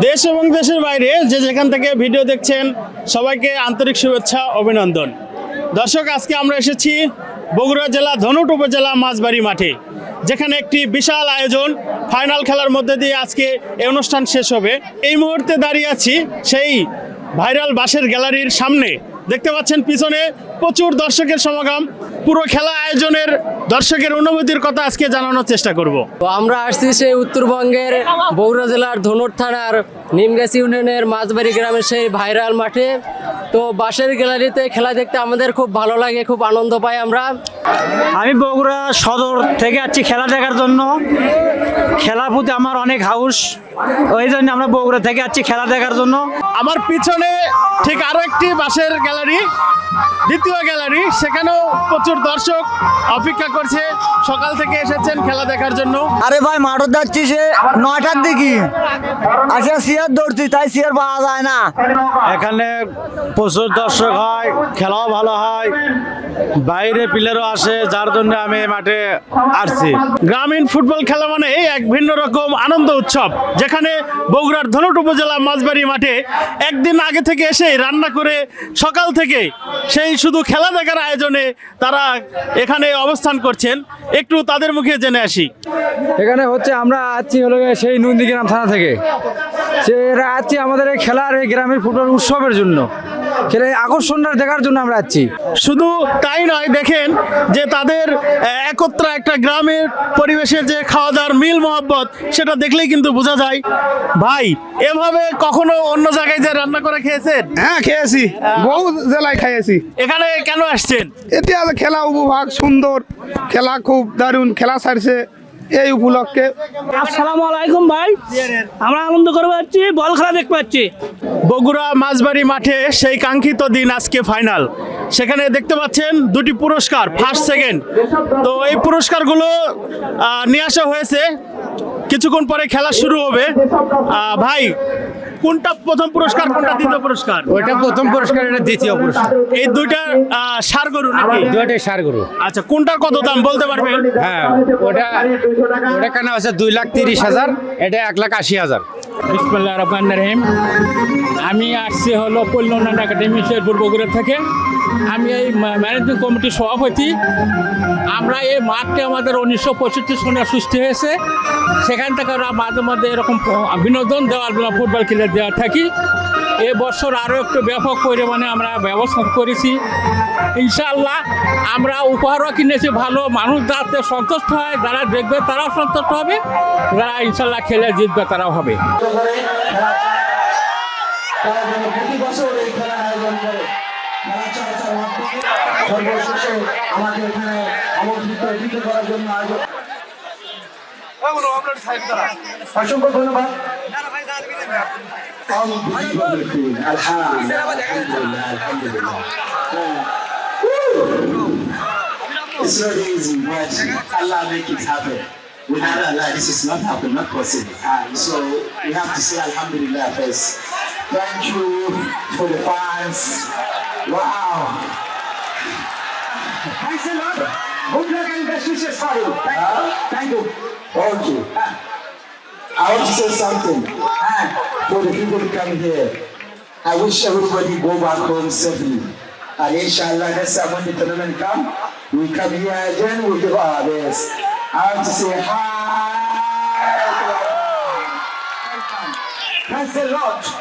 দেশ এবং দেশের বাইরে যে যেখান থেকে ভিডিও দেখছেন, সবাইকে আন্তরিক শুভেচ্ছা, অভিনন্দন। দর্শক, আজকে আমরা এসেছি বগুড়া জেলা ধনুট উপজেলা মাঝবাড়ি মাঠে, যেখানে একটি বিশাল আয়োজন ফাইনাল খেলার মধ্যে দিয়ে আজকে এই অনুষ্ঠান শেষ হবে। এই মুহূর্তে দাঁড়িয়ে আছি সেই ভাইরাল বাসের গ্যালারির সামনে। দেখতে পাচ্ছেন পিছনে প্রচুর দর্শকের সমাগম। পুরো খেলা আয়োজনের দর্শকের অনুভূতির কথা আজকে জানানোর চেষ্টা করব। তো আমরা আসছি সেই উত্তরবঙ্গের বগুড়া জেলার ধনুর থানার নিমগাছি ইউনিয়নের মাঝবাড়ি গ্রামের সেই ভাইরাল মাঠে। তো বাসের গ্যালারিতে খেলা দেখতে আমাদের খুব ভালো লাগে, খুব আনন্দ পাই আমরা। আমি বগুড়া সদর থেকে আছি খেলা দেখার জন্য। খেলা প্রতি আমার অনেক হাউস। ওই জন্য আমরা বগুড়া থেকে আছি খেলা দেখার জন্য। আমার পিছনে ঠিক আরও একটি বাসের গ্যালারি। দ্বিতীয় গ্যালারি সেখানেও প্রচুর দর্শক অপেক্ষা করছে। সকাল থেকে এসেছেন খেলা দেখার জন্য। আরে ভাই মাঠত যাচ্ছি সে নয়টার দিকে। আচ্ছা সিয়ার দৌড়ছি তাই সিয়ার পাওয়া যায় না। এখানে প্রচুর দর্শক হয় খেলাও ভালো হয়। বাইরে প্লেয়ারও আসে যার জন্য আমি এই মাঠে আসছি। গ্রামীণ ফুটবল খেলা মানে এই এক ভিন্ন রকম আনন্দ উৎসব যেখানে বগুড়ার ধনুট উপজেলা মাঝবাড়ি মাঠে একদিন আগে থেকে এসে রান্না করে সকাল থেকে সেই শুধু খেলা দেখার আয়োজনে তারা এখানে অবস্থান করছেন। একটু তাদের মুখে জেনে আসি। এখানে হচ্ছে আমরা আছি হলো সেই নন্দীগ্রাম থানা থেকে। সে এরা আছি আমাদের এই খেলার এই গ্রামের ফুটবল উৎসবের জন্য। খেলে আকর্ষণটা দেখার জন্য আমরা আছি শুধু তাই নয় দেখেন যে তাদের একত্রা একটা গ্রামের পরিবেশে যে খাওয়া দাওয়ার মিল মহব্বত সেটা দেখলেই কিন্তু বোঝা যায়। ভাই এভাবে কখনো অন্য জায়গায় যে রান্না করে খেয়েছেন? হ্যাঁ খেয়েছি। বহু জেলায় খেয়েছি। এখানে কেন আসছেন? এতে খেলা উপভাগ সুন্দর খেলা খুব দারুণ খেলা ছাড়ছে এই উপলক্ষে। আসসালামু আলাইকুম ভাই। আমরা আনন্দ করে পাচ্ছি বল খেলা দেখতে পাচ্ছি। বগুড়া মাঝবাড়ি মাঠে সেই কাঙ্ক্ষিত দিন আজকে ফাইনাল সেখানে দেখতে পাচ্ছেন দুটি পুরস্কার ফার্স্ট সেকেন্ড তো এই পুরস্কারগুলো নিয়ে আসা হয়েছে। কিছুক্ষণ পরে খেলা শুরু হবে। ভাই কোনটা প্রথম পুরস্কার কোনটা দ্বিতীয় পুরস্কার? ওইটা প্রথম পুরস্কার এটা দ্বিতীয় পুরস্কার। এই দুইটা সার গরু নাকি? দুইটা সার গরু। আচ্ছা কোনটার কত দাম বলতে পারবেন? হ্যাঁ ওটা ওটা কেন আছে দুই লাখ তিরিশ হাজার এটা এক লাখ আশি হাজার। বিসমুল্লাহ রহমান রহিম। আমি আসছি হলো কল্যাণ একাডেমি শেরপুর বগুড়া থেকে। আমি এই ম্যানেজিং কমিটির সভাপতি। আমরা এই মাঠটি আমাদের উনিশশো পঁয়ষট্টি সনে সৃষ্টি হয়েছে। সেখান থেকে আমরা মাঝে মাঝে এরকম বিনোদন দেওয়ার জন্য ফুটবল খেলে দেওয়া থাকি। এ বছর আরও একটু ব্যাপক পরিমাণে আমরা ব্যবস্থা করেছি। ইনশাআল্লাহ আমরা উপহারও কিনেছি, ভালো মানুষ যাতে সন্তুষ্ট হয়, যারা দেখবে তারাও সন্তুষ্ট হবে, যারা ইনশাল্লাহ খেলে জিতবে তারাও হবে। অসংখ্য ধন্যবাদ আলহামদুলিল্লাহ আলহামদুলিল্লাহ It's not easy, but Allah make it happen. Without Allah, this is not happen, not possible. And so we have to say Alhamdulillah first. Thank you for the fans. Wow. Thanks a lot. Good luck and best wishes for you. Thank you. Ah, I want to say something for the people who come here. I wish everybody go back home safely. ان شاء الله هسه وين تنمن كم وي كم جن وي جو عم تسي هاي That's.